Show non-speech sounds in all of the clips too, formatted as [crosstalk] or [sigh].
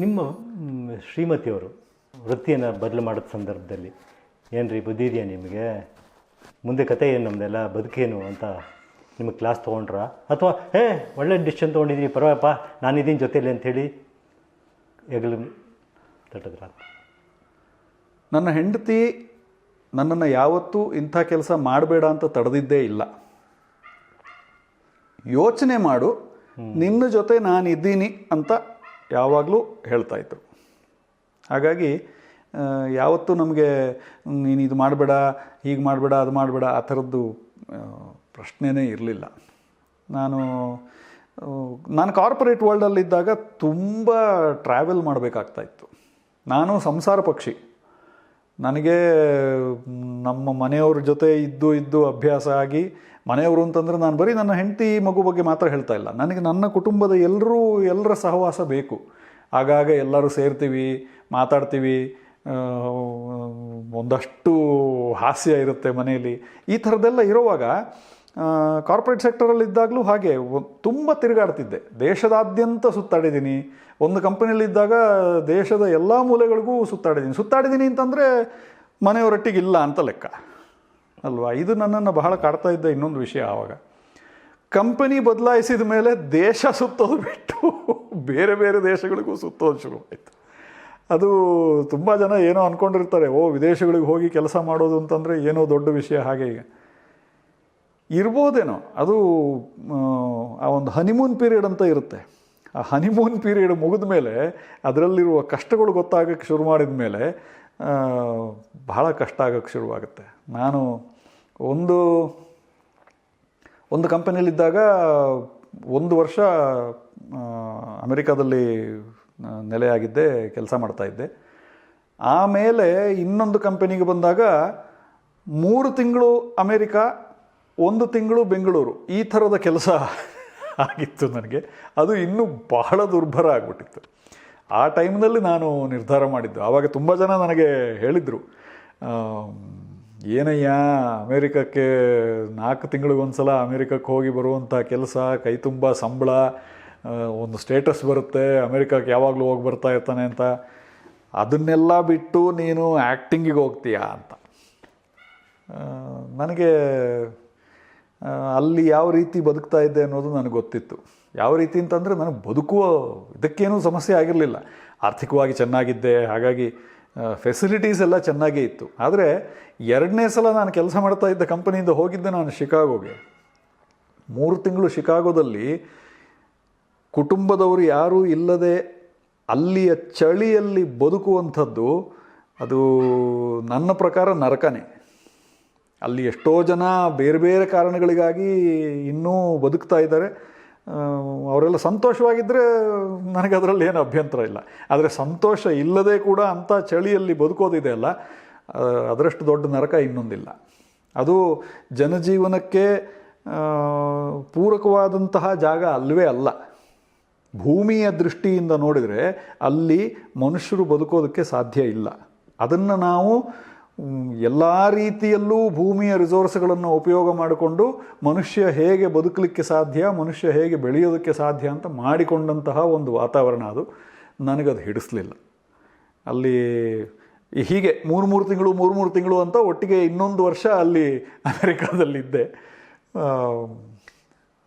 ನಿಮ್ಮ ಶ್ರೀಮತಿಯವರು ವೃತ್ತಿಯನ್ನು ಬದಲು ಮಾಡಿದ ಸಂದರ್ಭದಲ್ಲಿ ಏನು ರೀ ಬುದ್ಧಿ ಇದೆಯಾ ನಿಮಗೆ? ಮುಂದೆ ಕತೆ ಏನು ನಮ್ಮದೆಲ್ಲ ಬದುಕೇನು ಅಂತ ನಿಮಗೆ ಕ್ಲಾಸ್ ತೊಗೊಂಡ್ರ? ಅಥವಾ ಏ ಒಳ್ಳೆ ಡಿಸಿಷನ್ ತೊಗೊಂಡಿದ್ದೀನಿ ಪರವಾಗಿಪ್ಪ ನಾನಿದ್ದೀನಿ ಜೊತೆಯಲ್ಲಿ ಅಂಥೇಳಿ ಹೆಗಲು ತಟ್ಟಿದ್ರ? ನನ್ನ ಹೆಂಡತಿ ನನ್ನನ್ನು ಯಾವತ್ತೂ ಇಂಥ ಕೆಲಸ ಮಾಡಬೇಡ ಅಂತ ತಡೆದಿದ್ದೇ ಇಲ್ಲ. ಯೋಚನೆ ಮಾಡು ನಿನ್ನ ಜೊತೆ ನಾನು ಇದ್ದೀನಿ ಅಂತ ಯಾವಾಗಲೂ ಹೇಳ್ತಾ ಇದ್ರು. ಹಾಗಾಗಿ ಯಾವತ್ತೂ ನಮಗೆ, ನೀನು ಇದು ಮಾಡಬೇಡ, ಹೀಗೆ ಮಾಡಬೇಡ, ಅದು ಮಾಡಬೇಡ, ಆ ಥರದ್ದು ಪ್ರಶ್ನೆನೇ ಇರಲಿಲ್ಲ. ನಾನು ನಾನು ಕಾರ್ಪೊರೇಟ್ ವರ್ಲ್ಡಲ್ಲಿದ್ದಾಗ ತುಂಬ ಟ್ರಾವೆಲ್ ಮಾಡಬೇಕಾಗ್ತಾ ಇತ್ತು. ನಾನು ಸಂಸಾರ ಪಕ್ಷಿ. ನನಗೆ, ನಮ್ಮ ಮನೆಯವ್ರ ಜೊತೆ ಇದ್ದು ಇದ್ದು ಅಭ್ಯಾಸ ಆಗಿ, ಮನೆಯವರು ಅಂತಂದರೆ ನಾನು ಬರೀ ನನ್ನ ಹೆಂಡತಿ ಮಗು ಬಗ್ಗೆ ಮಾತ್ರ ಹೇಳ್ತಾ ಇಲ್ಲ. ನನಗೆ ನನ್ನ ಕುಟುಂಬದ ಎಲ್ಲರೂ, ಎಲ್ಲರ ಸಹವಾಸ ಬೇಕು. ಆಗಾಗ ಎಲ್ಲರೂ ಸೇರ್ತೀವಿ, ಮಾತಾಡ್ತೀವಿ ಒಂದಷ್ಟು ಹಾಸ್ಯ ಇರುತ್ತೆ ಮನೆಯಲ್ಲಿ. ಈ ಥರದ್ದೆಲ್ಲ ಇರುವಾಗ ಕಾರ್ಪೊರೇಟ್ ಸೆಕ್ಟರಲ್ಲಿದ್ದಾಗಲೂ ಹಾಗೆ ತುಂಬ ತಿರುಗಾಡ್ತಿದ್ದೆ. ದೇಶದಾದ್ಯಂತ ಸುತ್ತಾಡಿದ್ದೀನಿ. ಒಂದು ಕಂಪನಿಯಲ್ಲಿದ್ದಾಗ ದೇಶದ ಎಲ್ಲ ಮೂಲೆಗಳಿಗೂ ಸುತ್ತಾಡಿದ್ದೀನಿ. ಸುತ್ತಾಡಿದ್ದೀನಿ ಅಂತಂದರೆ ಮನೆಯವರೊಟ್ಟಿಗೆ ಇಲ್ಲ ಅಂತ ಲೆಕ್ಕ. ಅಲ್ವಾ? ಇದು ನನ್ನನ್ನು ಬಹಳ ಕಾಡ್ತಾ ಇದ್ದ ಇನ್ನೊಂದು ವಿಷಯ ಆವಾಗ. ಕಂಪನಿ ಬದಲಾಯಿಸಿದ ಮೇಲೆ ದೇಶ ಸುತ್ತೋದು ಬಿಟ್ಟು ಬೇರೆ ಬೇರೆ ದೇಶಗಳಿಗೂ ಸುತ್ತೋದು ಶುರುವಾಯಿತು ಅದು ತುಂಬ ಜನ ಏನೋ ಅಂದ್ಕೊಂಡಿರ್ತಾರೆ ಓ, ವಿದೇಶಗಳಿಗೆ ಹೋಗಿ ಕೆಲಸ ಮಾಡೋದು ಅಂತಂದರೆ ಏನೋ ದೊಡ್ಡ ವಿಷಯ ಹಾಗೆ ಈಗ. ಇರ್ಬೋದೇನೋ. ಅದು ಆ, ಒಂದು ಹನಿಮೂನ್ ಪೀರಿಯಡ್ ಅಂತ ಇರುತ್ತೆ. ಆ ಹನಿಮೂನ್ ಪೀರಿಯಡ್ ಮುಗಿದ ಮೇಲೆ ಅದರಲ್ಲಿರುವ ಕಷ್ಟಗಳು ಗೊತ್ತಾಗಕ್ಕೆ ಶುರು ಮಾಡಿದ ಮೇಲೆ ಬಹಳ ಕಷ್ಟ ಆಗೋಕ್ಕೆ ಶುರುವಾಗುತ್ತೆ. ನಾನು ಒಂದು ಒಂದು ಕಂಪನಿಯಲ್ಲಿದ್ದಾಗ ಒಂದು ವರ್ಷ ಅಮೆರಿಕಾದಲ್ಲಿ ನೆಲೆಯಾಗಿದ್ದೆ ಕೆಲಸ ಮಾಡ್ತಾಯಿದ್ದೆ ಆಮೇಲೆ ಇನ್ನೊಂದು ಕಂಪನಿಗೆ ಬಂದಾಗ ಮೂರು ತಿಂಗಳು ಅಮೇರಿಕಾ ಒಂದು ತಿಂಗಳು ಬೆಂಗಳೂರು, ಈ ಥರದ ಕೆಲಸ ಆಗಿತ್ತು ನನಗೆ. ಅದು ಇನ್ನೂ ಬಹಳ ದುರ್ಭರ ಆಗಿಬಿಟ್ಟಿತ್ತು. ಆ ಟೈಮ್ನಲ್ಲಿ ನಾನು ನಿರ್ಧಾರ ಮಾಡಿದ್ದು. ಆವಾಗ ತುಂಬ ಜನ ನನಗೆ ಹೇಳಿದರು ಏನಯ್ಯ, ಅಮೇರಿಕಕ್ಕೆ ನಾಲ್ಕು ತಿಂಗಳಿಗೊಂದು ಸಲ ಅಮೇರಿಕಕ್ಕೆ ಹೋಗಿ ಬರುವಂಥ ಕೆಲಸ, ಕೈ ತುಂಬ ಸಂಬಳ ಒಂದು ಸ್ಟೇಟಸ್ ಬರುತ್ತೆ, ಅಮೇರಿಕಕ್ಕೆ ಯಾವಾಗಲೂ ಹೋಗಿ ಬರ್ತಾ ಇರ್ತಾನೆ ಅಂತ. ಅದನ್ನೆಲ್ಲ ಬಿಟ್ಟು ನೀನು ಆ್ಯಕ್ಟಿಂಗಿಗೆ ಹೋಗ್ತೀಯಾ? ಅಂತ. ನನಗೆ ಅಲ್ಲಿ ಯಾವ ರೀತಿ ಬದುಕ್ತಾ ಇದ್ದೆ ಅನ್ನೋದು ನನಗೆ ಗೊತ್ತಿತ್ತು. ಯಾವ ರೀತಿ ಅಂತಂದರೆ ನನಗೆ ಬದುಕುವ ಇದಕ್ಕೇನೂ ಸಮಸ್ಯೆ ಆಗಿರಲಿಲ್ಲ. ಆರ್ಥಿಕವಾಗಿ ಚೆನ್ನಾಗಿದ್ದೆ, ಹಾಗಾಗಿ ಫೆಸಿಲಿಟೀಸ್ ಎಲ್ಲ ಚೆನ್ನಾಗೇ ಇತ್ತು. ಆದರೆ ಎರಡನೇ ಸಲ ನಾನು ಕೆಲಸ ಮಾಡ್ತಾ ಇದ್ದ ಕಂಪನಿಯಿಂದ ಹೋಗಿದ್ದೆ ನಾನು ಶಿಕಾಗೋಗೆ. ಮೂರು ತಿಂಗಳು ಶಿಕಾಗೋದಲ್ಲಿ ಕುಟುಂಬದವರು ಯಾರೂ ಇಲ್ಲದೆ ಅಲ್ಲಿಯ ಚಳಿಯಲ್ಲಿ ಬದುಕುವಂಥದ್ದು ಅದು ನನ್ನ ಪ್ರಕಾರ ನರಕನೇ. ಅಲ್ಲಿ ಎಷ್ಟೋ ಜನ ಬೇರೆ ಬೇರೆ ಕಾರಣಗಳಿಗಾಗಿ ಇನ್ನೂ ಬದುಕ್ತಾ ಇದ್ದಾರೆ. ಅವರೆಲ್ಲ ಸಂತೋಷವಾಗಿದ್ದರೆ ನನಗೆ ಅದರಲ್ಲಿ ಏನು ಅಭ್ಯಂತರ ಇಲ್ಲ. ಆದರೆ ಸಂತೋಷ ಇಲ್ಲದೆ ಕೂಡ ಅಂಥ ಚಳಿಯಲ್ಲಿ ಬದುಕೋದಿದೆ ಅಲ್ಲ ಅದರಷ್ಟು ದೊಡ್ಡ ನರಕ ಇನ್ನೊಂದಿಲ್ಲ. ಅದು ಜನಜೀವನಕ್ಕೆ ಪೂರಕವಾದಂತಹ ಜಾಗ ಅಲ್ಲವೇ ಅಲ್ಲ. ಭೂಮಿಯ ದೃಷ್ಟಿಯಿಂದ ನೋಡಿದರೆ ಅಲ್ಲಿ ಮನುಷ್ಯರು ಬದುಕೋದಕ್ಕೆ ಸಾಧ್ಯ ಇಲ್ಲ. ಅದನ್ನು ನಾವು ಎಲ್ಲ ರೀತಿಯಲ್ಲೂ ಭೂಮಿಯ ರಿಸೋರ್ಸ್ಗಳನ್ನು ಉಪಯೋಗ ಮಾಡಿಕೊಂಡು ಮನುಷ್ಯ ಹೇಗೆ ಬದುಕಲಿಕ್ಕೆ ಸಾಧ್ಯ, ಮನುಷ್ಯ ಹೇಗೆ ಬೆಳೆಯೋದಕ್ಕೆ ಸಾಧ್ಯ ಅಂತ ಮಾಡಿಕೊಂಡಂತಹ ಒಂದು ವಾತಾವರಣ ಅದು. ನನಗದು ಹಿಡಿಸ್ಲಿಲ್ಲ. ಅಲ್ಲಿ ಹೀಗೆ ಮೂರು ಮೂರು ತಿಂಗಳು, ಮೂರು ಮೂರು ತಿಂಗಳು ಅಂತ ಒಟ್ಟಿಗೆ ಇನ್ನೊಂದು ವರ್ಷ ಅಲ್ಲಿ ಅಮೆರಿಕಾದಲ್ಲಿದ್ದೆ.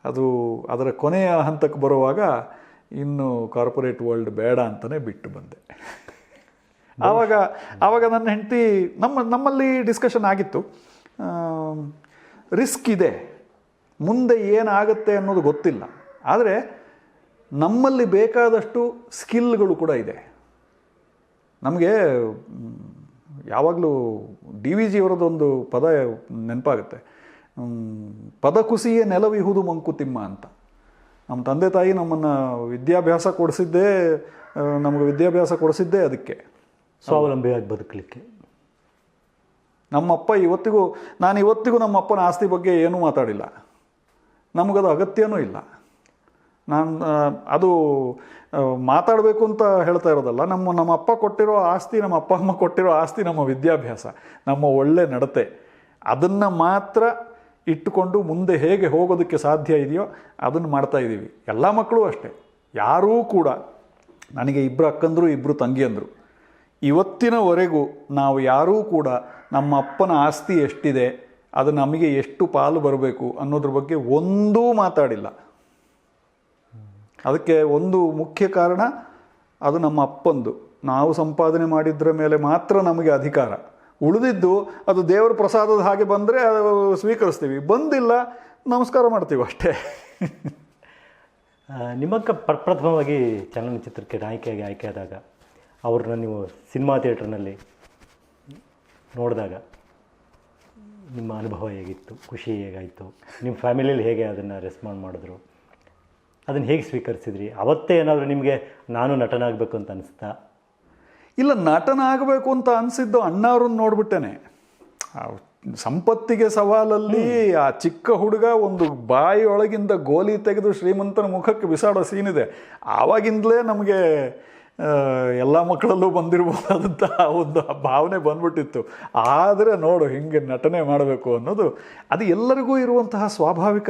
ಅದು ಅದರ ಕೊನೆಯ ಹಂತಕ್ಕೆ ಬರುವಾಗ ಇನ್ನು ಕಾರ್ಪೊರೇಟ್ ವರ್ಲ್ಡ್ ಬೇಡ ಅಂತಲೇ ಬಿಟ್ಟು ಬಂದೆ. ಆವಾಗ ಆವಾಗ ನನ್ನ ಹೆಂಡತಿ ನಮ್ಮ, ನಮ್ಮಲ್ಲಿ ಡಿಸ್ಕಷನ್ ಆಗಿತ್ತು. ರಿಸ್ಕ್ ಇದೆ. ಮುಂದೆ ಏನಾಗುತ್ತೆ ಅನ್ನೋದು ಗೊತ್ತಿಲ್ಲ. ಆದರೆ ನಮ್ಮಲ್ಲಿ ಬೇಕಾದಷ್ಟು ಸ್ಕಿಲ್ಗಳು ಕೂಡ ಇದೆ. ನಮಗೆ ಯಾವಾಗಲೂ ಡಿ ವಿ ಜಿಯವರದೊಂದು ಪದ ನೆನಪಾಗುತ್ತೆ. ಪದ ಕುಸಿಯೇ ನೆಲವಿಹುದು ಮಂಕುತಿಮ್ಮ ಅಂತ. ನಮ್ಮ ತಂದೆ ತಾಯಿ ನಮ್ಮನ್ನು ವಿದ್ಯಾಭ್ಯಾಸ ಕೊಡಿಸಿದ್ದೇ ನಮಗೆ ವಿದ್ಯಾಭ್ಯಾಸ ಕೊಡಿಸಿದ್ದೇ ಅದಕ್ಕೆ. ಸ್ವಾವಲಂಬಿಯಾಗಿ ಬದುಕಲಿಕ್ಕೆ. ನಮ್ಮಪ್ಪ ಇವತ್ತಿಗೂ, ನಾನು ಇವತ್ತಿಗೂ ನಮ್ಮ ಅಪ್ಪನ ಆಸ್ತಿ ಬಗ್ಗೆ ಏನೂ ಮಾತಾಡಿಲ್ಲ. ನಮಗದು ಅಗತ್ಯನೂ ಇಲ್ಲ. ನಾನು ಅದು ಮಾತಾಡಬೇಕು ಅಂತ ಹೇಳ್ತಾ ಇರೋದಲ್ಲ, ನಮ್ಮ ನಮ್ಮ ಅಪ್ಪ ಕೊಟ್ಟಿರೋ ಆಸ್ತಿ ನಮ್ಮ ಅಪ್ಪ ಅಮ್ಮ ಕೊಟ್ಟಿರೋ ಆಸ್ತಿ ನಮ್ಮ ವಿದ್ಯಾಭ್ಯಾಸ, ನಮ್ಮ ಒಳ್ಳೆ ನಡತೆ. ಅದನ್ನು ಮಾತ್ರ ಇಟ್ಟುಕೊಂಡು ಮುಂದೆ ಹೇಗೆ ಹೋಗೋದಕ್ಕೆ ಸಾಧ್ಯ ಇದೆಯೋ ಅದನ್ನು ಮಾಡ್ತಾ ಇದ್ದೀವಿ. ಎಲ್ಲ ಮಕ್ಕಳು ಅಷ್ಟೇ. ಯಾರೂ ಕೂಡ, ನನಗೆ ಇಬ್ಬರು ಅಕ್ಕಂದರು ಇಬ್ಬರು ತಂಗಿಯಂದರು ಇವತ್ತಿನವರೆಗೂ ನಾವು ಯಾರೂ ಕೂಡ ನಮ್ಮ ಅಪ್ಪನ ಆಸ್ತಿ ಎಷ್ಟಿದೆ, ಅದು ನಮಗೆ ಎಷ್ಟು ಪಾಲು ಬರಬೇಕು ಅನ್ನೋದ್ರ ಬಗ್ಗೆ ಒಂದೂ ಮಾತಾಡಿಲ್ಲ. ಅದಕ್ಕೆ ಒಂದು ಮುಖ್ಯ ಕಾರಣ, ಅದು ನಮ್ಮ ಅಪ್ಪಂದು. ನಾವು ಸಂಪಾದನೆ ಮಾಡಿದ್ರ ಮೇಲೆ ಮಾತ್ರ ನಮಗೆ ಅಧಿಕಾರ. ಉಳಿದಿದ್ದು ಅದು ದೇವರ ಪ್ರಸಾದದ ಹಾಗೆ ಬಂದರೆ ಸ್ವೀಕರಿಸ್ತೀವಿ. ಬಂದಿಲ್ಲ, ನಮಸ್ಕಾರ ಮಾಡ್ತೀವಿ ಅಷ್ಟೇ. ನಿಮ್ಮಕ್ಕ ಪ್ರಪ್ರಥಮವಾಗಿ ಚಲನಚಿತ್ರಕ್ಕೆ ನಾಯಕಿಯಾಗಿ ಆಯ್ಕೆಯಾದಾಗ ಅವ್ರನ್ನ ನೀವು ಸಿನಿಮಾ ಥಿಯೇಟ್ರ್ನಲ್ಲಿ ನೋಡಿದಾಗ ನಿಮ್ಮ ಅನುಭವ ಹೇಗಿತ್ತು ಖುಷಿ ಹೇಗಾಯಿತು ನಿಮ್ಮ ಫ್ಯಾಮಿಲಿಯಲ್ಲಿ ಹೇಗೆ ಅದನ್ನು ರೆಸ್ಪಾಂಡ್ ಮಾಡಿದ್ರು ಅದನ್ನು ಹೇಗೆ ಸ್ವೀಕರಿಸಿದ್ರಿ? ಅವತ್ತೇ ಏನಾದರೂ ನಿಮಗೆ ನಾನು ನಟನಾಗಬೇಕು ಅಂತ ಅನಿಸ್ತಾ? ಇಲ್ಲ ನಟನಾಗಬೇಕು ಅಂತ ಅನಿಸಿದ್ದು ಅಣ್ಣವ್ರನ್ನ ನೋಡ್ಬಿಟ್ಟೇನೆ. ಸಂಪತ್ತಿಗೆ ಸವಾಲಲ್ಲಿ ಆ ಚಿಕ್ಕ ಹುಡುಗ ಒಂದು ಬಾಯಿಯೊಳಗಿಂದ ಗೋಲಿ ತೆಗೆದು ಶ್ರೀಮಂತನ ಮುಖಕ್ಕೆ ಬಿಸಾಡೋ ಸೀನ್ ಇದೆ. ಆವಾಗಿಂದಲೇ ನಮಗೆ ಎಲ್ಲ ಮಕ್ಕಳಲ್ಲೂ ಬಂದಿರಬಹುದಾದಂಥ ಒಂದು ಭಾವನೆ ಬಂದ್ಬಿಟ್ಟಿತ್ತು. ಆದರೆ ನೋಡು ಹಿಂಗೆ ನಟನೆ ಮಾಡಬೇಕು ಅನ್ನೋದು ಅದು ಎಲ್ಲರಿಗೂ ಇರುವಂತಹ ಸ್ವಾಭಾವಿಕ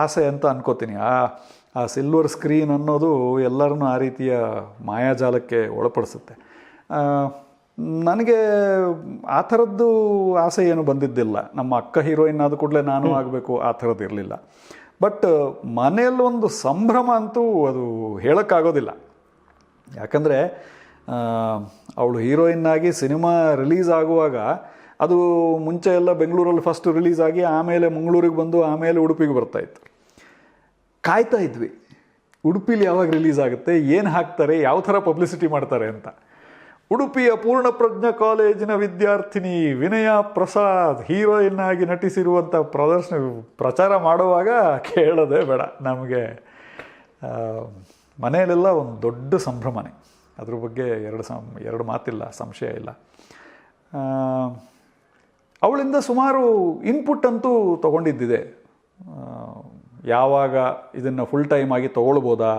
ಆಸೆ ಅಂತ ಅನ್ಕೋತೀನಿ. ಆ ಆ ಸಿಲ್ವರ್ ಸ್ಕ್ರೀನ್ ಅನ್ನೋದು ಎಲ್ಲರನ್ನೂ ಆ ರೀತಿಯ ಮಾಯಾಜಾಲಕ್ಕೆ ಒಳಪಡಿಸುತ್ತೆ. ನನಗೆ ಆ ಥರದ್ದು ಆಸೆ ಏನು ಬಂದಿದ್ದಿಲ್ಲ. ನಮ್ಮ ಅಕ್ಕ ಹೀರೋಯಿನ್ ಆದ ಕೂಡಲೇ ನಾನು ಆಗಬೇಕು ಆ ಥರದ್ದು ಇರಲಿಲ್ಲ. ಬಟ್ ಮನೆಯಲ್ಲೊಂದು ಸಂಭ್ರಮ ಅಂತೂ ಅದು ಹೇಳೋಕ್ಕಾಗೋದಿಲ್ಲ. ಯಾಕಂದರೆ ಅವಳು ಹೀರೋಯಿನ್ನಾಗಿ ಸಿನಿಮಾ ರಿಲೀಸ್ ಆಗುವಾಗ ಅದು ಮುಂಚೆ ಎಲ್ಲ ಬೆಂಗಳೂರಲ್ಲಿ ಫಸ್ಟ್ ರಿಲೀಸ್ ಆಗಿ ಆಮೇಲೆ ಮಂಗಳೂರಿಗೆ ಬಂದು ಆಮೇಲೆ ಉಡುಪಿಗೆ ಬರ್ತಾಯಿತ್ತು ಕಾಯ್ತಾ ಇದ್ವಿ. ಉಡುಪಿಲಿ ಯಾವಾಗ ರಿಲೀಸ್ ಆಗುತ್ತೆ, ಏನು ಹಾಕ್ತಾರೆ, ಯಾವ ಥರ ಪಬ್ಲಿಸಿಟಿ ಮಾಡ್ತಾರೆ ಅಂತ. ಉಡುಪಿಯ ಪೂರ್ಣಪ್ರಜ್ಞ ಕಾಲೇಜಿನ ವಿದ್ಯಾರ್ಥಿನಿ ವಿನಯ ಪ್ರಸಾದ್ ಹೀರೋಯಿನ್ ಆಗಿ ನಟಿಸಿರುವಂಥ ಪ್ರದರ್ಶನ, ಪ್ರಚಾರ ಮಾಡುವಾಗ ಕೇಳೋದೇ ಬೇಡ ನಮಗೆ. ಮನೆಯಲ್ಲೆಲ್ಲ ಒಂದು ದೊಡ್ಡ ಸಂಭ್ರಮನೆ. ಅದ್ರ ಬಗ್ಗೆ ಎರಡು ಸಂ, ಎರಡು ಮಾತಿಲ್ಲ, ಸಂಶಯ ಇಲ್ಲ. ಅವಳಿಂದ ಸುಮಾರು ಇನ್ಪುಟ್ ಅಂತೂ ತಗೊಂಡಿದ್ದಿದೆ. ಯಾವಾಗ ಇದನ್ನು ಫುಲ್ ಟೈಮ್ ಆಗಿ ತೊಗೊಳ್ಬೋದಾ,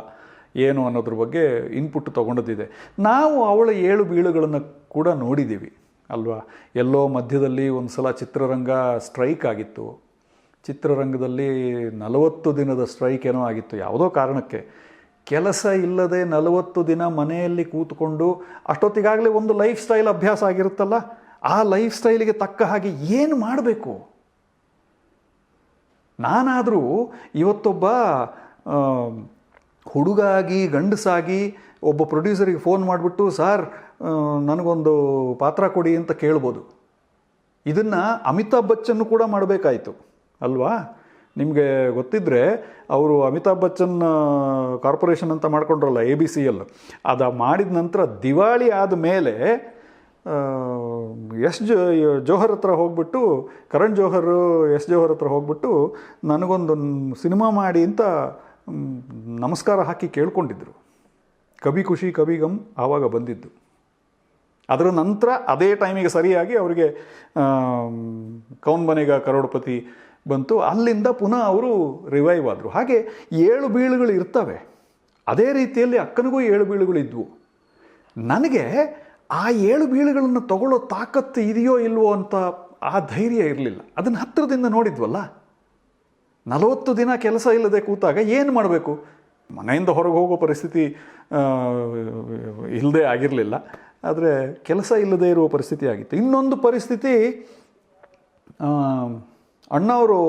ಏನು ಅನ್ನೋದ್ರ ಬಗ್ಗೆ ಇನ್ಪುಟ್ ತಗೊಂಡಿದ್ದಿದೆ. ನಾವು ಅವಳ ಏಳು ಬೀಳುಗಳನ್ನು ಕೂಡ ನೋಡಿದ್ದೀವಿ ಅಲ್ವಾ? ಎಲ್ಲೋ ಮಧ್ಯದಲ್ಲಿ ಒಂದು ಸಲ ಚಿತ್ರರಂಗ ಸ್ಟ್ರೈಕ್ ಆಗಿತ್ತು. ಚಿತ್ರರಂಗದಲ್ಲಿ ನಲವತ್ತು ದಿನದ ಸ್ಟ್ರೈಕ್ ಏನೋ ಆಗಿತ್ತು. ಯಾವುದೋ ಕಾರಣಕ್ಕೆ. ಕೆಲಸ ಇಲ್ಲದೆ ನಲವತ್ತು ದಿನ ಮನೆಯಲ್ಲಿ ಕೂತ್ಕೊಂಡು ಅಷ್ಟೊತ್ತಿಗಾಗಲೇ ಒಂದು ಲೈಫ್ ಸ್ಟೈಲ್ ಅಭ್ಯಾಸ ಆಗಿರುತ್ತಲ್ಲ, ಆ ಲೈಫ್ ಸ್ಟೈಲಿಗೆ ತಕ್ಕ ಹಾಗೆ ಏನು ಮಾಡಬೇಕು? ನಾನಾದರೂ ಇವತ್ತೊಬ್ಬ ಹುಡುಗಾಗಿ, ಗಂಡಸಾಗಿ ಒಬ್ಬ ಪ್ರೊಡ್ಯೂಸರಿಗೆ ಫೋನ್ ಮಾಡಿಬಿಟ್ಟು, ಸರ್ ನನಗೊಂದು ಪಾತ್ರ ಕೊಡಿ ಅಂತ ಕೇಳ್ಬೋದು. ಇದನ್ನು ಅಮಿತಾಬ್ ಬಚ್ಚನ್ನು ಕೂಡ ಮಾಡಬೇಕಾಯಿತು, ಅಲ್ವಾ? ನಿಮಗೆ ಗೊತ್ತಿದ್ದರೆ ಅವರು ಅಮಿತಾಬ್ ಬಚ್ಚನ್ ಕಾರ್ಪೊರೇಷನ್ ಅಂತ ಮಾಡ್ಕೊಂಡ್ರಲ್ಲ ಎ ಬಿ ಸಿ ಎಲ್ ಅದು ಮಾಡಿದ ನಂತರ ದಿವಾಳಿ ಆದ ಮೇಲೆ ಎಸ್ ಜೋಹರ್ ಹತ್ರ ಹೋಗ್ಬಿಟ್ಟು, ಕರಣ್ ಜೋಹರ್, ಎಸ್ ಜೋಹರ್ ಹತ್ರ ಹೋಗ್ಬಿಟ್ಟು ನನಗೊಂದು ಸಿನಿಮಾ ಮಾಡಿ ಅಂತ ನಮಸ್ಕಾರ ಹಾಕಿ ಕೇಳ್ಕೊಂಡಿದ್ದರು ಕಭಿ ಖುಷಿ, ಕಭಿ ಗಮ್ ಆವಾಗ ಬಂದಿದ್ದು. ಅದರ ನಂತರ ಅದೇ ಟೈಮಿಗೆ ಸರಿಯಾಗಿ ಅವರಿಗೆ ಕೌನ್ ಮನೆಗ ಕರೋಡ್ಪತಿ ಬಂತು, ಅಲ್ಲಿಂದ ಪುನಃ ಅವರು ರಿವೈವ್ ಆದರು. ಹಾಗೆ ಏಳು ಬೀಳುಗಳು ಇರ್ತವೆ. ಅದೇ ರೀತಿಯಲ್ಲಿ ಅಕ್ಕನಿಗೂ ಏಳು ಬೀಳುಗಳು ಇದ್ವು. ನನಗೆ ಆ ಏಳು ಬೀಳುಗಳನ್ನು ತಗೊಳ್ಳೋ ತಾಕತ್ತು ಇದೆಯೋ ಇಲ್ವೋ ಅಂತ ಆ ಧೈರ್ಯ ಇರಲಿಲ್ಲ. ಅದನ್ನು ಹತ್ತಿರದಿಂದ ನೋಡಿದ್ವಲ್ಲ? ನಲವತ್ತು ದಿನ ಕೆಲಸ ಇಲ್ಲದೆ ಕೂತಾಗ ಏನು ಮಾಡಬೇಕು? ಮನೆಯಿಂದ ಹೊರಗೆ ಹೋಗೋ ಪರಿಸ್ಥಿತಿ ಇಲ್ಲದೆ ಆಗಿರಲಿಲ್ಲ. ಆದರೆ ಕೆಲಸ ಇಲ್ಲದೆ ಇರುವ ಪರಿಸ್ಥಿತಿ ಆಗಿತ್ತು. ಇನ್ನೊಂದು ಪರಿಸ್ಥಿತಿ ಅಣ್ಣವರು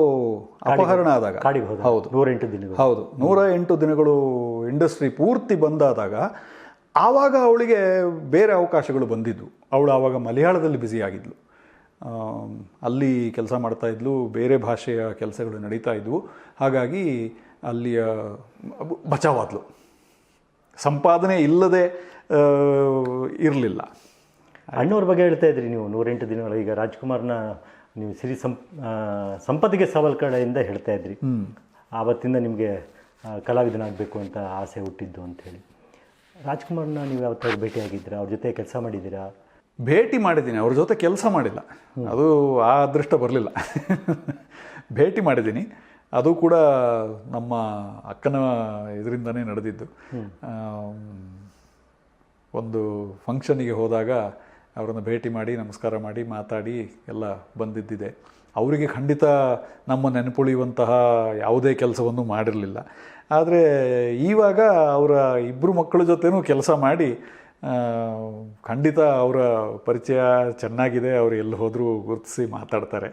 ಅಪಹರಣ ಆದಾಗ ಹೌದು ನೂರ ನೂರೆಂಟು ದಿನಗಳು. ಹೌದು. ನೂರ ಎಂಟು ದಿನಗಳು ಇಂಡಸ್ಟ್ರಿ ಪೂರ್ತಿ ಬಂದಾದಾಗ ಆವಾಗ ಅವಳಿಗೆ ಬೇರೆ ಅವಕಾಶಗಳು ಬಂದಿದ್ವು. ಅವಳು ಆವಾಗ ಮಲಯಾಳದಲ್ಲಿ ಬ್ಯುಸಿ ಆಗಿದ್ಲು. ಅಲ್ಲಿ ಕೆಲಸ ಮಾಡ್ತಾ ಇದ್ಲು ಬೇರೆ ಭಾಷೆಯ ಕೆಲಸಗಳು ನಡೀತಾ ಇದ್ವು. ಹಾಗಾಗಿ ಅಲ್ಲಿಯ ಬಚಾವಾದ್ಲು. ಸಂಪಾದನೆ ಇಲ್ಲದೆ ಇರಲಿಲ್ಲ. ಅಣ್ಣವ್ರ ಬಗ್ಗೆ ಹೇಳ್ತಾ ಇದ್ರಿ ನೀವು ನೂರೆಂಟು ದಿನಗಳ. ಈಗ ರಾಜ್ಕುಮಾರ್ನ ನೀವು ಸಿರಿ ಸಂಪ್ ಸಂಪತ್ತಿಗೆ ಸವಾಲ್ ಕಡೆಯಿಂದ ಹೇಳ್ತಾ ಇದ್ರಿ. ಆವತ್ತಿಂದ ನಿಮಗೆ ಕಲಾವಿದನಾಗಬೇಕು ಅಂತ ಆಸೆ ಹುಟ್ಟಿದ್ದು ಅಂಥೇಳಿ. ರಾಜ್ಕುಮಾರ್ನ ನೀವು ಯಾವತ್ತಾದ್ರು ಭೇಟಿಯಾಗಿದ್ದೀರಾ ಅವ್ರ ಜೊತೆ ಕೆಲಸ ಮಾಡಿದ್ದೀರಾ? ಭೇಟಿ ಮಾಡಿದ್ದೀನಿ. ಅವ್ರ ಜೊತೆ ಕೆಲಸ ಮಾಡಿಲ್ಲ. ಅದು ಆ ಅದೃಷ್ಟ ಬರಲಿಲ್ಲ. ಭೇಟಿ ಮಾಡಿದ್ದೀನಿ. ಅದು ಕೂಡ ನಮ್ಮ ಅಕ್ಕನ ಇದರಿಂದನೇ ನಡೆದಿದ್ದು. ಒಂದು ಫಂಕ್ಷನಿಗೆ ಹೋದಾಗ ಅವರನ್ನು ಭೇಟಿ ಮಾಡಿ ನಮಸ್ಕಾರ ಮಾಡಿ ಮಾತಾಡಿ ಎಲ್ಲ ಬಂದಿದ್ದಿದೆ. ಅವರಿಗೆ ಖಂಡಿತ ನಮ್ಮ ನೆನಪುಳಿಯುವಂತಹ ಯಾವುದೇ ಕೆಲಸವನ್ನು ಮಾಡಿರಲಿಲ್ಲ. ಆದರೆ ಈವಾಗ ಅವರ ಇಬ್ಬರು ಮಕ್ಕಳ ಜೊತೆನೂ ಕೆಲಸ ಮಾಡಿ ಖಂಡಿತ ಅವರ ಪರಿಚಯ ಚೆನ್ನಾಗಿದೆ ಅವರು ಎಲ್ಲಿ ಹೋದರೂ ಗುರುತಿಸಿ ಮಾತಾಡ್ತಾರೆ.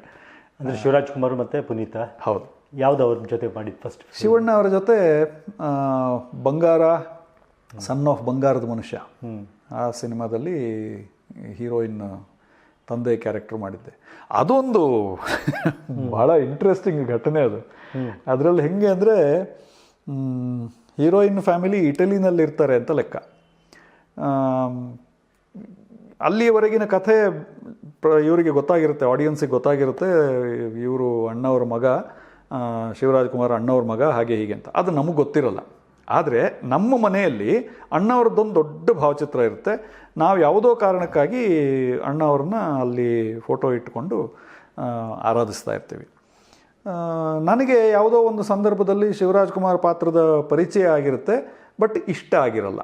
ಅಂದರೆ ಶಿವರಾಜ್ ಕುಮಾರ್ ಮತ್ತು ಪುನೀತ? ಹೌದು. ಯಾವ್ದು ಅವ್ರ ಜೊತೆ ಮಾಡಿದ್ದು ಫಸ್ಟ್ ಶಿವಣ್ಣ ಅವರ ಜೊತೆ ಬಂಗಾರ ಸನ್ ಆಫ್ ಬಂಗಾರದ ಮನುಷ್ಯ. ಆ ಸಿನಿಮಾದಲ್ಲಿ ಹೀರೋಯಿನ್ ತಂದೆ ಕ್ಯಾರೆಕ್ಟರ್ ಮಾಡಿದ್ದೆ. ಅದೊಂದು ಭಾಳ ಇಂಟ್ರೆಸ್ಟಿಂಗ್ ಘಟನೆ ಅದು. ಅದರಲ್ಲಿ ಹೆಂಗೆ ಅಂದರೆ ಹೀರೋಯಿನ್ ಫ್ಯಾಮಿಲಿ ಇಟಲಿನಲ್ಲಿ ಇರ್ತಾರೆ ಅಂತ ಲೆಕ್ಕ. ಅಲ್ಲಿಯವರೆಗಿನ ಕಥೆ ಪ್ರ- ಇವರಿಗೆ ಗೊತ್ತಾಗಿರುತ್ತೆ ಆಡಿಯನ್ಸಿಗೆ ಗೊತ್ತಾಗಿರುತ್ತೆ ಇವರು ಅಣ್ಣವ್ರ ಮಗ ಶಿವರಾಜ್ ಕುಮಾರ್ ಅಣ್ಣವ್ರ ಮಗ ಹಾಗೆ ಹೀಗೆ ಅಂತ. ಅದು ನಮಗೆ ಗೊತ್ತಿರಲ್ಲ. ಆದರೆ ನಮ್ಮ ಮನೆಯಲ್ಲಿ ಅಣ್ಣವ್ರದ್ದೊಂದು ದೊಡ್ಡ ಭಾವಚಿತ್ರ ಇರುತ್ತೆ. ನಾವು ಯಾವುದೋ ಕಾರಣಕ್ಕಾಗಿ ಅಣ್ಣವ್ರನ್ನ ಅಲ್ಲಿ ಫೋಟೋ ಇಟ್ಕೊಂಡು ಆರಾಧಿಸ್ತಾ ಇರ್ತೀವಿ. ನನಗೆ ಯಾವುದೋ ಒಂದು ಸಂದರ್ಭದಲ್ಲಿ ಶಿವರಾಜ್ ಕುಮಾರ್ ಪಾತ್ರದ ಪರಿಚಯ ಆಗಿರುತ್ತೆ, ಬಟ್ ಇಷ್ಟ ಆಗಿರಲ್ಲ.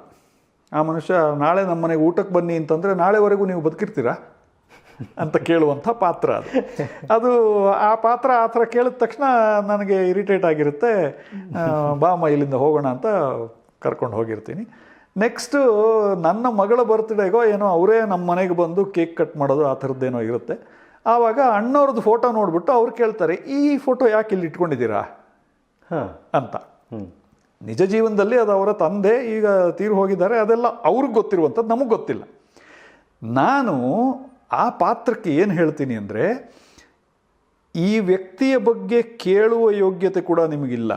ಆ ಮನುಷ್ಯ, ನಾಳೆ ನಮ್ಮ ಮನೆಗೆ ಊಟಕ್ಕೆ ಬನ್ನಿ ಅಂತಂದರೆ ನಾಳೆವರೆಗೂ ನೀವು ಬದುಕಿರ್ತೀರಾ? ಅಂತ ಕೇಳುವಂಥ ಪಾತ್ರ ಅದು. ಅದು ಆ ಪಾತ್ರ ಆ ಥರ ಕೇಳಿದ ತಕ್ಷಣ ನನಗೆ ಇರಿಟೇಟ್ ಆಗಿರುತ್ತೆ. ಬಾಮ ಇಲ್ಲಿಂದ ಹೋಗೋಣ ಅಂತ ಕರ್ಕೊಂಡು ಹೋಗಿರ್ತೀನಿ. ನೆಕ್ಸ್ಟು ನನ್ನ ಮಗಳ ಬರ್ತ್ಡೇಗೋ ಏನೋ ಅವರೇ ನಮ್ಮ ಮನೆಗೆ ಬಂದು ಕೇಕ್ ಕಟ್ ಮಾಡೋದು ಆ ಥರದ್ದೇನೋ ಇರುತ್ತೆ. ಆವಾಗ ಅಣ್ಣವ್ರದ್ದು ಫೋಟೋ ನೋಡಿಬಿಟ್ಟು ಅವ್ರು ಕೇಳ್ತಾರೆ ಈ ಫೋಟೋ ಯಾಕೆ ಇಲ್ಲಿ ಇಟ್ಕೊಂಡಿದ್ದೀರಾ? ಹಾಂ. ಅಂತ. ನಿಜ ಜೀವನದಲ್ಲಿ ಅದು ಅವರ ತಂದೆ ಈಗ ತೀರು ಹೋಗಿದ್ದಾರೆ ಅದೆಲ್ಲ ಅವ್ರಿಗೆ ಗೊತ್ತಿರುವಂಥದ್ದು ನಮಗೆ ಗೊತ್ತಿಲ್ಲ. ನಾನು ಆ ಪಾತ್ರಕ್ಕೆ ಏನು ಹೇಳ್ತೀನಿ ಅಂದರೆ, ಈ ವ್ಯಕ್ತಿಯ ಬಗ್ಗೆ ಕೇಳುವ ಯೋಗ್ಯತೆ ಕೂಡ ನಿಮಗಿಲ್ಲ.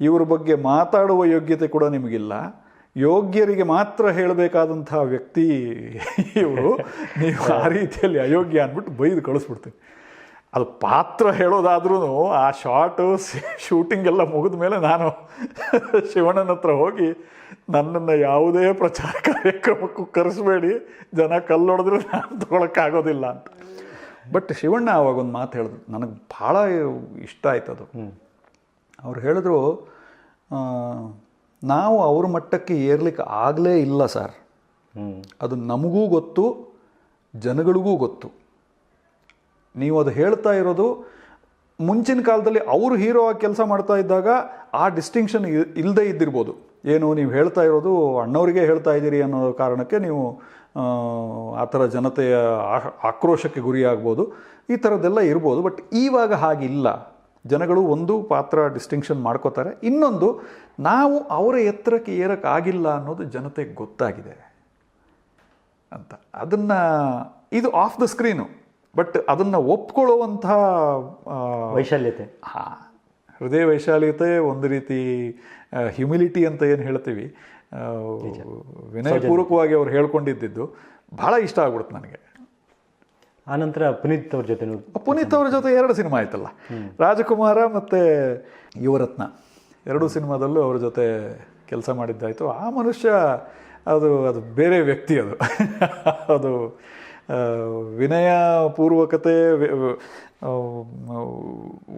ಇವ್ರ ಬಗ್ಗೆ ಮಾತಾಡುವ ಯೋಗ್ಯತೆ ಕೂಡ ನಿಮಗಿಲ್ಲ. ಯೋಗ್ಯರಿಗೆ ಮಾತ್ರ ಹೇಳಬೇಕಾದಂತಹ ವ್ಯಕ್ತಿ ಇವರು. ನೀವು ಆ ರೀತಿಯಲ್ಲಿ ಅಯೋಗ್ಯ ಅಂದ್ಬಿಟ್ಟು ಬೈದು ಕಳಿಸ್ಬಿಡ್ತೀನಿ. ಅದು ಪಾತ್ರ ಹೇಳೋದಾದ್ರೂ ಆ ಶಾರ್ಟು ಶೂಟಿಂಗ್ ಎಲ್ಲ ಮುಗಿದ ಮೇಲೆ ನಾನು ಶಿವಣ್ಣನ ಹತ್ರ ಹೋಗಿ ನನ್ನನ್ನು ಯಾವುದೇ ಪ್ರಚಾರ ಕಾರ್ಯಕ್ರಮಕ್ಕೂ ಕರೆಸಬೇಡಿ. ಜನ ಕಲ್ಲೊಡೆದ್ರೆ ನಾನು ತೊಗೊಳಕ್ಕಾಗೋದಿಲ್ಲ ಅಂತ. ಬಟ್ ಶಿವಣ್ಣ ಅವಾಗ ಒಂದು ಮಾತು ಹೇಳಿದ್ರು ನನಗೆ ಭಾಳ ಇಷ್ಟ ಆಯ್ತು ಅದು. ಅವ್ರು ಹೇಳಿದ್ರು ನಾವು ಅವ್ರ ಮಟ್ಟಕ್ಕೆ ಏರ್ಲಿಕ್ಕೆ ಆಗಲೇ ಇಲ್ಲ ಸರ್. ಅದು ನಮಗೂ ಗೊತ್ತು ಜನಗಳಿಗೂ ಗೊತ್ತು. ನೀವು ಅದು ಹೇಳ್ತಾ ಇರೋದು ಮುಂಚಿನ ಕಾಲದಲ್ಲಿ ಅವರು ಹೀರೋ ಆಗಿ ಕೆಲಸ ಮಾಡ್ತಾ ಇದ್ದಾಗ ಆ ಡಿಸ್ಟಿಂಕ್ಷನ್ ಇಲ್ಲದೇ ಇದ್ದಿರ್ಬೋದು. ಏನು ನೀವು ಹೇಳ್ತಾ ಇರೋದು ಅಣ್ಣವರಿಗೆ ಹೇಳ್ತಾ ಇದ್ದೀರಿ ಅನ್ನೋ ಕಾರಣಕ್ಕೆ ನೀವು ಆ, ಥರ ಜನತೆಯ ಆಕ್ರೋಶಕ್ಕೆ ಗುರಿಯಾಗ್ಬೋದು. ಈ ಥರದ್ದೆಲ್ಲ ಇರ್ಬೋದು ಬಟ್ ಈವಾಗ ಹಾಗಿಲ್ಲ. ಜನಗಳು ಒಂದು ಪಾತ್ರ ಡಿಸ್ಟಿಂಕ್ಷನ್ ಮಾಡ್ಕೋತಾರೆ. ಇನ್ನೊಂದು ನಾವು ಅವರ ಎತ್ತರಕ್ಕೆ ಏರೋಕ್ಕಾಗಿಲ್ಲ ಅನ್ನೋದು ಜನತೆಗೆ ಗೊತ್ತಾಗಿದೆ ಅಂತ. ಅದನ್ನು ಇದು ಆಫ್ ದ ಸ್ಕ್ರೀನು ಬಟ್ ಅದನ್ನು ಒಪ್ಕೊಳ್ಳುವಂಥ ವೈಶಾಲ್ಯತೆ. ಹಾಂ ಹೃದಯ ವೈಶಾಲ್ಯತೆ ಒಂದು ರೀತಿ ಹ್ಯುಮಿಲಿಟಿ ಅಂತ ಏನು ಹೇಳ್ತೀವಿ? ವಿನಯಪೂರ್ವಕವಾಗಿ ಅವ್ರು ಹೇಳ್ಕೊಂಡಿದ್ದು ಭಾಳ ಇಷ್ಟ ಆಗ್ಬಿಡುತ್ತೆ ನನಗೆ. ಆನಂತರ ಪುನೀತ್ ಅವ್ರ ಜೊತೆ ಪುನೀತ್ ಅವ್ರ ಜೊತೆ ಎರಡು ಸಿನಿಮಾ ಆಯ್ತಲ್ಲ. ರಾಜಕುಮಾರ ಮತ್ತು ಯುವರತ್ನ. ಎರಡು ಸಿನಿಮಾದಲ್ಲೂ ಅವ್ರ ಜೊತೆ ಕೆಲಸ ಮಾಡಿದ್ದಾಯಿತು. ಆ ಮನುಷ್ಯ ಅದು ಅದು ಬೇರೆ ವ್ಯಕ್ತಿ ಅದು. [laughs] ಅದು ವಿನಯ ಪೂರ್ವಕತೆ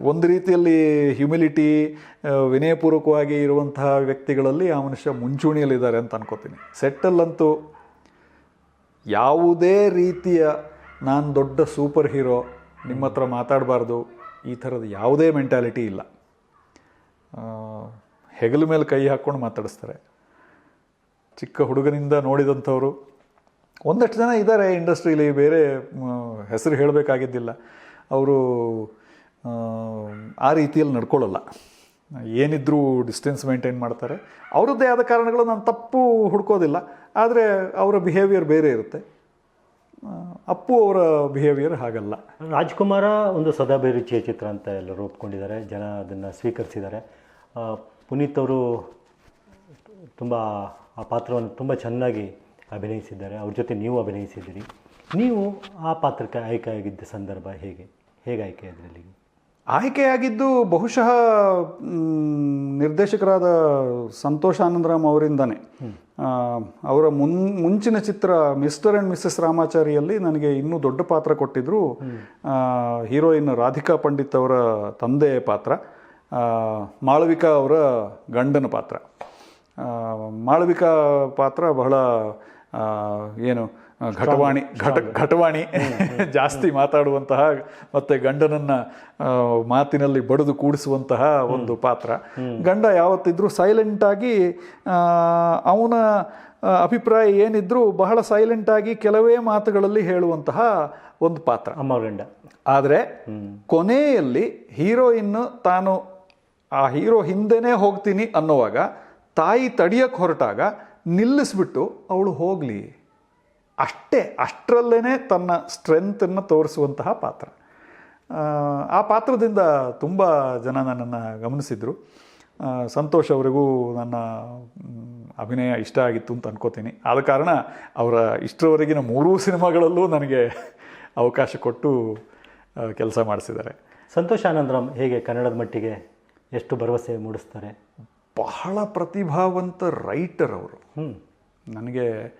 ಒಂದು ರೀತಿಯಲ್ಲಿ ಹ್ಯುಮಿಲಿಟಿ ವಿನಯಪೂರ್ವಕವಾಗಿ ಇರುವಂತಹ ವ್ಯಕ್ತಿಗಳಲ್ಲಿ ಆ ಮನುಷ್ಯ ಮುಂಚೂಣಿಯಲ್ಲಿದ್ದಾರೆ ಅಂತ ಅನ್ಕೋತೀನಿ. ಸೆಟ್ಟಲ್ಲಂತೂ ಯಾವುದೇ ರೀತಿಯ ನಾನು ದೊಡ್ಡ ಸೂಪರ್ ಹೀರೋ ನಿಮ್ಮ ಹತ್ರ ಮಾತಾಡಬಾರ್ದು, ಈ ಥರದ ಯಾವುದೇ ಮೆಂಟ್ಯಾಲಿಟಿ ಇಲ್ಲ. ಹೆಗಲ ಮೇಲೆ ಕೈ ಹಾಕ್ಕೊಂಡು ಮಾತಾಡಿಸ್ತಾರೆ. ಚಿಕ್ಕ ಹುಡುಗನಿಂದ ನೋಡಿದಂಥವರು, ಒಂದಷ್ಟು ಜನ ಇದ್ದಾರೆ ಇಂಡಸ್ಟ್ರೀಲಿ ಬೇರೆ ಹೆಸರು ಹೇಳಬೇಕಾಗಿದ್ದಿಲ್ಲ. ಅವರು, ಆ ರೀತಿಯಲ್ಲಿ ನಡ್ಕೊಳ್ಳಲ್ಲ. ಏನಿದ್ರೂ ಡಿಸ್ಟೆನ್ಸ್ ಮೇಂಟೈನ್ ಮಾಡ್ತಾರೆ. ಅವರದ್ದೇ ಆದ ಕಾರಣಗಳು ನಾನು ತಪ್ಪು ಹುಡ್ಕೋದಿಲ್ಲ. ಆದರೆ ಅವರ ಬಿಹೇವಿಯರ್ ಬೇರೆ ಇರುತ್ತೆ. ಅಪ್ಪು ಅವರ ಬಿಹೇವಿಯರ್ ಹಾಗಲ್ಲ. ರಾಜ್ಕುಮಾರ ಒಂದು ಸದಾಭಿರುಚಿಯ ಚಿತ್ರ ಅಂತ ಎಲ್ಲರೂ ಒಪ್ಕೊಂಡಿದ್ದಾರೆ. ಜನ ಅದನ್ನು ಸ್ವೀಕರಿಸಿದ್ದಾರೆ. ಪುನೀತ್ ಅವರು ತುಂಬ ಆ ಪಾತ್ರವನ್ನು ತುಂಬ ಚೆನ್ನಾಗಿ ಅಭಿನಯಿಸಿದ್ದಾರೆ. ಅವ್ರ ಜೊತೆ ನೀವು ಅಭಿನಯಿಸಿದ್ದೀರಿ. ನೀವು ಆ ಪಾತ್ರಕ್ಕೆ ಆಯ್ಕೆ ಆಗಿದ್ದ ಸಂದರ್ಭ ಹೇಗೆ? ಹೇಗೆ ಆಯ್ಕೆ ಅದರಲ್ಲಿ? ಆಯ್ಕೆಯಾಗಿದ್ದು ಬಹುಶಃ ನಿರ್ದೇಶಕರಾದ ಸಂತೋಷ್ ಆನಂದರಾಮ್ ಅವರಿಂದಾನೆ. ಅವರ ಮುನ್ ಮುಂಚಿನ ಚಿತ್ರ ಮಿಸ್ಟರ್ ಆ್ಯಂಡ್ ಮಿಸ್ಸಸ್ ರಾಮಾಚಾರಿಯಲ್ಲಿ ನನಗೆ ಇನ್ನೂ ದೊಡ್ಡ ಪಾತ್ರ ಕೊಟ್ಟಿದ್ದರು ಹೀರೋಯಿನ್ ರಾಧಿಕಾ ಪಂಡಿತ್ ಅವರ ತಂದೆ ಪಾತ್ರ. ಮಾಳವಿಕಾ ಅವರ ಗಂಡನ ಪಾತ್ರ. ಮಾಳವಿಕಾ ಪಾತ್ರ ಬಹಳ ಏನು ಘಟವಾಣಿ ಘಟ ಘಟವಾಣಿ [laughs] ಜಾಸ್ತಿ ಮಾತಾಡುವಂತಹ ಮತ್ತೆ ಗಂಡನನ್ನ ಮಾತಿನಲ್ಲಿ ಬಡಿದು ಕೂಡಿಸುವಂತಹ ಒಂದು ಪಾತ್ರ. ಗಂಡ ಯಾವತ್ತಿದ್ರೂ ಸೈಲೆಂಟ್ ಆಗಿ ಅವನ ಅಭಿಪ್ರಾಯ ಏನಿದ್ರೂ ಬಹಳ ಸೈಲೆಂಟ್ ಆಗಿ ಕೆಲವೇ ಮಾತುಗಳಲ್ಲಿ ಹೇಳುವಂತಹ ಒಂದು ಪಾತ್ರ. ಅಮ್ಮ ಗಂಡ ಆದರೆ ಕೊನೆಯಲ್ಲಿ ಹೀರೋಯಿನ್ ತಾನು ಆ ಹೀರೋ ಹಿಂದೆನೇ ಹೋಗ್ತೀನಿ ಅನ್ನೋವಾಗ ತಾಯಿ ತಡಿಯಕ್ಕೆ ಹೊರಟಾಗ ನಿಲ್ಲಿಸ್ಬಿಟ್ಟು ಅವಳು ಹೋಗಲಿ. ಅಷ್ಟೇ ಅಷ್ಟರಲ್ಲೇ ತನ್ನ ಸ್ಟ್ರೆಂತನ್ನು ತೋರಿಸುವಂತಹ ಪಾತ್ರ. ಆ, ಪಾತ್ರದಿಂದ ತುಂಬ ಜನ ನನ್ನನ್ನು ಗಮನಿಸಿದರು. ಸಂತೋಷ್ ಅವರಿಗೂ ನನ್ನ ಅಭಿನಯ ಇಷ್ಟ ಆಗಿತ್ತು ಅಂತ ಅನ್ಕೋತೀನಿ. ಆದ ಕಾರಣ ಅವರ ಇಷ್ಟರವರೆಗಿನ ಮೂರೂ ಸಿನಿಮಾಗಳಲ್ಲೂ ನನಗೆ ಅವಕಾಶ ಕೊಟ್ಟು ಕೆಲಸ ಮಾಡಿಸಿದ್ದಾರೆ. ಸಂತೋಷ್ ಆನಂದರಾಮ್ ಹೇಗೆ ಕನ್ನಡದ ಮಟ್ಟಿಗೆ ಎಷ್ಟು ಭರವಸೆ ಮೂಡಿಸ್ತಾರೆ? ಬಹಳ ಪ್ರತಿಭಾವಂತ ರೈಟರ್ ಅವರು. ಹ್ಞೂ ನನಗೆ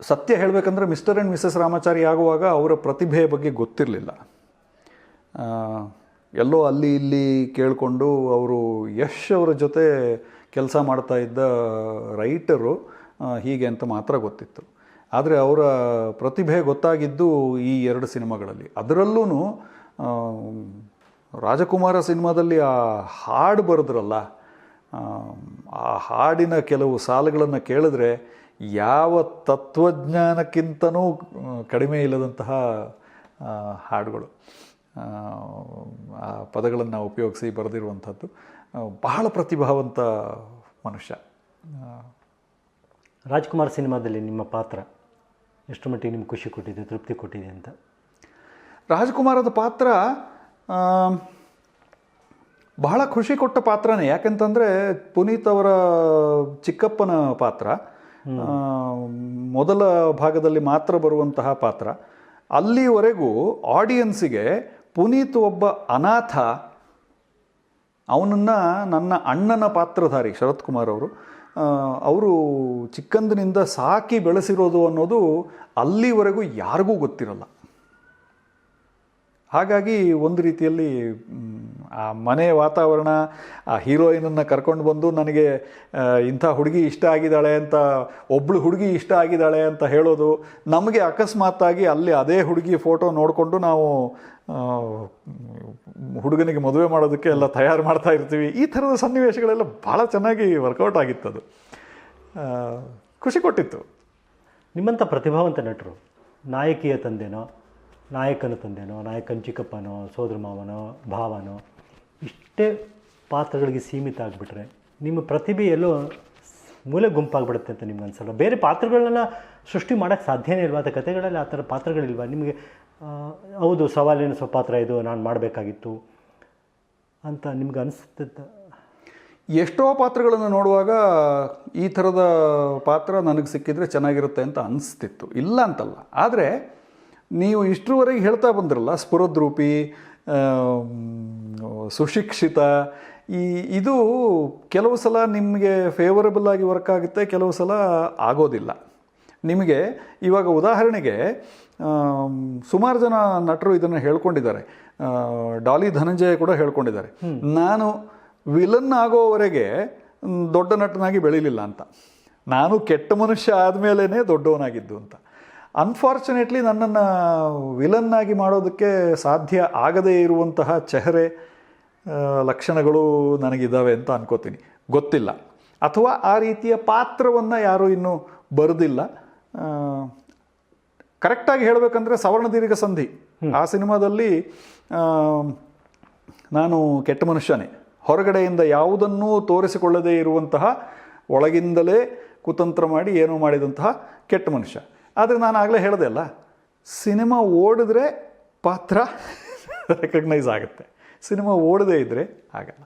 ಸತ್ಯ ಹೇಳಬೇಕಂದ್ರೆ ಮಿಸ್ಟರ್ ಆ್ಯಂಡ್ ಮಿಸಸ್ ರಾಮಾಚಾರಿ ಆಗುವಾಗ ಅವರ ಪ್ರತಿಭೆಯ ಬಗ್ಗೆ ಗೊತ್ತಿರಲಿಲ್ಲ. ಎಲ್ಲೋ ಅಲ್ಲಿ ಇಲ್ಲಿ ಕೇಳಿಕೊಂಡು ಅವರು ಯಶ್ ಅವರ ಜೊತೆ ಕೆಲಸ ಮಾಡ್ತಾ ಇದ್ದ ರೈಟರು ಹೀಗೆ ಅಂತ ಮಾತ್ರ ಗೊತ್ತಿತ್ತು. ಆದರೆ ಅವರ ಪ್ರತಿಭೆ ಗೊತ್ತಾಗಿದ್ದು ಈ ಎರಡು ಸಿನಿಮಾಗಳಲ್ಲಿ. ಅದರಲ್ಲೂ ರಾಜಕುಮಾರ ಸಿನಿಮಾದಲ್ಲಿ ಆ ಹಾಡು ಬರೆದ್ರಲ್ಲ ಆ, ಹಾಡಿನ ಕೆಲವು ಸಾಲುಗಳನ್ನು ಕೇಳಿದ್ರೆ ಯಾವ ತತ್ವಜ್ಞಾನಕ್ಕಿಂತನೂ ಕಡಿಮೆ ಇಲ್ಲದಂತಹ ಹಾಡುಗಳು. ಆ, ಪದಗಳನ್ನು ಉಪಯೋಗಿಸಿ ಬರೆದಿರುವಂಥದ್ದು ಬಹಳ ಪ್ರತಿಭಾವಂತ ಮನುಷ್ಯ. ರಾಜ್ಕುಮಾರ್ ಸಿನಿಮಾದಲ್ಲಿ ನಿಮ್ಮ ಪಾತ್ರ ಎಷ್ಟು ಮಟ್ಟಿಗೆ ನಿಮ್ಗೆ ಖುಷಿ ಕೊಟ್ಟಿದೆ ತೃಪ್ತಿ ಕೊಟ್ಟಿದೆ ಅಂತ? ರಾಜ್ಕುಮಾರದ ಪಾತ್ರ ಬಹಳ ಖುಷಿ ಕೊಟ್ಟ ಪಾತ್ರನೇ. ಯಾಕಂತಂದರೆ ಪುನೀತ್ ಅವರ ಚಿಕ್ಕಪ್ಪನ ಪಾತ್ರ ಮೊದಲ ಭಾಗದಲ್ಲಿ ಮಾತ್ರ ಬರುವಂತಹ ಪಾತ್ರ. ಅಲ್ಲಿವರೆಗೂ ಆಡಿಯನ್ಸಿಗೆ ಪುನೀತ್ ಒಬ್ಬ ಅನಾಥ ಅವನನ್ನು ನನ್ನ ಅಣ್ಣನ ಪಾತ್ರಧಾರಿ ಶರತ್ ಕುಮಾರ್ ಅವರು ಅವರು ಚಿಕ್ಕಂದಿನಿಂದ ಸಾಕಿ ಬೆಳೆಸಿರೋದು ಅನ್ನೋದು ಅಲ್ಲಿವರೆಗೂ ಯಾರಿಗೂ ಗೊತ್ತಿರಲ್ಲ. ಹಾಗಾಗಿ ಒಂದು ರೀತಿಯಲ್ಲಿ ಆ ಮನೆ ವಾತಾವರಣ, ಆ ಹೀರೋಯಿನನ್ನು ಕರ್ಕೊಂಡು ಬಂದು ನನಗೆ ಇಂಥ ಹುಡುಗಿ ಇಷ್ಟ ಆಗಿದ್ದಾಳೆ ಅಂತ, ಒಬ್ಳು ಹುಡುಗಿ ಇಷ್ಟ ಆಗಿದ್ದಾಳೆ ಅಂತ ಹೇಳೋದು ನಮಗೆ ಅಕಸ್ಮಾತ್ತಾಗಿ ಅಲ್ಲಿ ಅದೇ ಹುಡುಗಿ ಫೋಟೋ ನೋಡಿಕೊಂಡು ನಾವು ಹುಡುಗನಿಗೆ ಮದುವೆ ಮಾಡೋದಕ್ಕೆ ಎಲ್ಲ ತಯಾರು ಮಾಡ್ತಾ ಇರ್ತೀವಿ. ಈ ಥರದ ಸನ್ನಿವೇಶಗಳೆಲ್ಲ ಭಾಳ ಚೆನ್ನಾಗಿ ವರ್ಕೌಟ್ ಆಗಿತ್ತದು ಅದು. ಖುಷಿ ಕೊಟ್ಟಿತ್ತು. ನಿಮ್ಮಂಥ ಪ್ರತಿಭಾವಂತ ನಟರು, ನಾಯಕಿಯ ತಂದೆನೋ, ನಾಯಕನ ತಂದೆನೋ, ನಾಯಕನ ಚಿಕ್ಕಪ್ಪನೋ ಸೋದರ ಮಾವನೋ ಭಾವನೋ ಇಷ್ಟೇ ಪಾತ್ರಗಳಿಗೆ ಸೀಮಿತ ಆಗಿಬಿಟ್ರೆ ನಿಮ್ಮ ಪ್ರತಿಭೆ ಎಲ್ಲೋ ಮೂಲೆ ಗುಂಪಾಗ್ಬಿಡುತ್ತೆ ಅಂತ ನಿಮ್ಗೆ ಅನ್ಸಲ್ಲ ಬೇರೆ ಪಾತ್ರಗಳನ್ನ ಸೃಷ್ಟಿ ಮಾಡೋಕ್ಕೆ ಸಾಧ್ಯನೇ ಇಲ್ವಾ? ಅಂತ ಕಥೆಗಳಲ್ಲಿ ಆ ಥರ ಪಾತ್ರಗಳಿಲ್ವಾ? ನಿಮಗೆ ಹೌದು, ಸವಾಲಿನ ಸ್ವಲ್ಪ ಪಾತ್ರ ಇದು, ನಾನು ಮಾಡಬೇಕಾಗಿತ್ತು ಅಂತ ನಿಮ್ಗೆ ಅನಿಸುತ್ತೆ ಎಷ್ಟೋ ಪಾತ್ರಗಳನ್ನು ನೋಡುವಾಗ ಈ ಥರದ ಪಾತ್ರ ನನಗೆ ಸಿಕ್ಕಿದರೆ ಚೆನ್ನಾಗಿರುತ್ತೆ ಅಂತ ಅನಿಸ್ತಿತ್ತು. ಇಲ್ಲ ಅಂತಲ್ಲ. ಆದರೆ, ನೀವು ಇಷ್ಟರವರೆಗೆ ಹೇಳ್ತಾ ಬಂದ್ರಲ್ಲ, ಸ್ಫುರದ್ರೂಪಿ ಸುಶಿಕ್ಷಿತ. ಈ ಇದು ಕೆಲವು ಸಲ ನಿಮಗೆ ಫೇವರಬಲ್ ಆಗಿ ವರ್ಕ್ ಆಗುತ್ತೆ ಕೆಲವು ಸಲ ಆಗೋದಿಲ್ಲ. ನಿಮಗೆ ಇವಾಗ ಉದಾಹರಣೆಗೆ ಸುಮಾರು ಜನ ನಟರು ಇದನ್ನು ಹೇಳ್ಕೊಂಡಿದ್ದಾರೆ. ಡಾಲಿ ಧನಂಜಯ ಕೂಡ ಹೇಳ್ಕೊಂಡಿದ್ದಾರೆ. ನಾನು ವಿಲನ್ ಆಗೋವರೆಗೆ ದೊಡ್ಡ ನಟನಾಗಿ ಬೆಳೀಲಿಲ್ಲ ಅಂತ. ನಾನು ಕೆಟ್ಟ ಮನುಷ್ಯ ಆದಮೇಲೇ ದೊಡ್ಡವನಾಗಿದ್ದು ಅಂತ. ಅನ್ಫಾರ್ಚುನೇಟ್ಲಿ ನನ್ನನ್ನು ವಿಲನ್ನಾಗಿ ಮಾಡೋದಕ್ಕೆ ಸಾಧ್ಯ ಆಗದೇ ಇರುವಂತಹ ಚೆಹರೆ ಲಕ್ಷಣಗಳು ನನಗಿದ್ದಾವೆ ಅಂತ ಅನ್ಕೋತೀನಿ. ಗೊತ್ತಿಲ್ಲ. ಅಥವಾ ಆ ರೀತಿಯ ಪಾತ್ರವನ್ನು ಯಾರೂ ಇನ್ನೂ ಬರೆದಿಲ್ಲ. ಕರೆಕ್ಟಾಗಿ ಹೇಳಬೇಕಂದ್ರೆ ಸವರ್ಣ ದೀರ್ಘ ಸಂಧಿ. ಆ ಸಿನಿಮಾದಲ್ಲಿ ನಾನು ಕೆಟ್ಟ ಮನುಷ್ಯನೇ. ಹೊರಗಡೆಯಿಂದ ಯಾವುದನ್ನೂ ತೋರಿಸಿಕೊಳ್ಳದೇ ಇರುವಂತಹ ಒಳಗಿಂದಲೇ ಕುತಂತ್ರ ಮಾಡಿ ಏನೂ ಮಾಡಿದಂತಹ ಕೆಟ್ಟ ಮನುಷ್ಯ. ಆದರೆ ನಾನು ಆಗಲೇ ಹೇಳಿದೆ ಅಲ್ಲ ಸಿನಿಮಾ ಓಡಿದ್ರೆ ಪಾತ್ರ [laughs] ರೆಕಗ್ನೈಸ್ ಆಗುತ್ತೆ. ಸಿನಿಮಾ ಓಡದೇ ಇದ್ದರೆ ಆಗಲ್ಲ.